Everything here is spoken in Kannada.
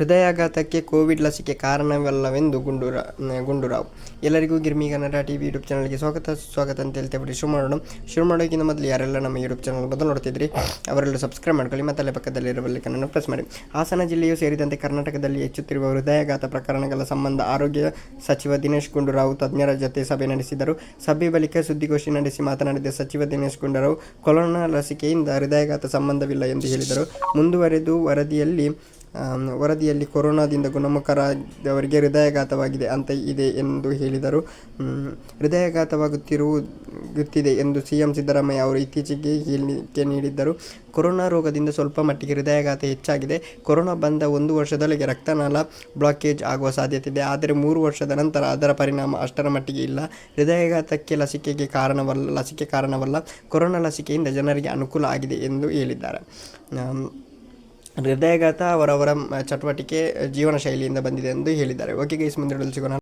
ಹೃದಯಾಘಾತಕ್ಕೆ ಕೋವಿಡ್ ಲಸಿಕೆ ಕಾರಣವಲ್ಲವೆಂದು ಗುಂಡೂರ ಗುಂಡೂರಾವ್. ಎಲ್ಲರಿಗೂ ಗಿರ್ಮಿ ಕನ್ನಡ ಟಿವಿ ಯೂಟ್ಯೂಬ್ ಚಾನಲ್ಗೆ ಸ್ವಾಗತ ಸ್ವಾಗತ ಅಂತ ಹೇಳ್ತೇವೆ ಶುರು ಮಾಡೋಣ. ಶುರು ಮಾಡೋಕ್ಕಿಂತ ಮೊದಲು ಯಾರೆಲ್ಲ ನಮ್ಮ ಯೂಟ್ಯೂಬ್ ಚಾನಲ್ ಮೊದಲು ನೋಡ್ತಿದ್ರಿ, ಅವರೆಲ್ಲ ಸಬ್ಸ್ಕ್ರೈಬ್ ಮಾಡ್ಕೊಳ್ಳಿ, ಮತ್ತು ಅಲ್ಲೇ ಪಕ್ಕದಲ್ಲಿರುವ ಬೆಲ್ಲೈಕನ್ನು ಪ್ರೆಸ್ ಮಾಡಿ. ಹಾಸನ ಜಿಲ್ಲೆಯು ಸೇರಿದಂತೆ ಕರ್ನಾಟಕದಲ್ಲಿ ಹೆಚ್ಚುತ್ತಿರುವ ಹೃದಯಾಘಾತ ಪ್ರಕರಣಗಳ ಸಂಬಂಧ ಆರೋಗ್ಯ ಸಚಿವ ದಿನೇಶ್ ಗುಂಡೂರಾವ್ ತಜ್ಞರ ಜೊತೆ ಸಭೆ ನಡೆಸಿದರು. ಸಭೆ ಬಳಿಕ ಸುದ್ದಿಗೋಷ್ಠಿ ನಡೆಸಿ ಮಾತನಾಡಿದ ಸಚಿವ ದಿನೇಶ್ ಗುಂಡೂರಾವ್, ಕೊರೋನಾ ಲಸಿಕೆಯಿಂದ ಹೃದಯಾಘಾತ ಸಂಬಂಧವಿಲ್ಲ ಎಂದು ಹೇಳಿದರು. ಮುಂದುವರೆದು ವರದಿಯಲ್ಲಿ ವರದಿಯಲ್ಲಿ ಕೊರೋನಾದಿಂದ ಗುಣಮುಖರಾದವರಿಗೆ ಹೃದಯಾಘಾತವಾಗಿದೆ ಅಂತ ಇದೆ ಎಂದು ಹೇಳಿದರು. ಮ್, ಎಂದು ಸಿಎಂ ಸಿದ್ದರಾಮಯ್ಯ ಅವರು ಇತ್ತೀಚೆಗೆ ಹೇಳಿಕೆ ನೀಡಿದ್ದರು. ಕೊರೋನಾ ರೋಗದಿಂದ ಸ್ವಲ್ಪ ಮಟ್ಟಿಗೆ ಹೃದಯಾಘಾತ ಹೆಚ್ಚಾಗಿದೆ. ಕೊರೋನಾ ಬಂದ ಒಂದು ವರ್ಷದೊಳಗೆ ರಕ್ತನಾಳ ಬ್ಲಾಕೇಜ್ ಆಗುವ ಸಾಧ್ಯತೆ ಇದೆ ಆದರೆ ಮೂರು ವರ್ಷದ ನಂತರ ಅದರ ಪರಿಣಾಮ ಅಷ್ಟರ ಮಟ್ಟಿಗೆ ಇಲ್ಲ. ಹೃದಯಾಘಾತಕ್ಕೆ ಲಸಿಕೆಗೆ ಕಾರಣವಲ್ಲ ಲಸಿಕೆ ಕಾರಣವಲ್ಲ. ಕೊರೋನಾ ಲಸಿಕೆಯಿಂದ ಜನರಿಗೆ ಅನುಕೂಲ ಆಗಿದೆ ಎಂದು ಹೇಳಿದ್ದಾರೆ. ಹೃದಯಾಘಾತ ಅವರವರ ಚಟುವಟಿಕೆ ಜೀವನ ಶೈಲಿಯಿಂದ ಬಂದಿದೆ ಎಂದು ಹೇಳಿದ್ದಾರೆ. ಓಕೆ ಗೈಸ್ ಮುಂದೆ ಸಿಗೋಣ.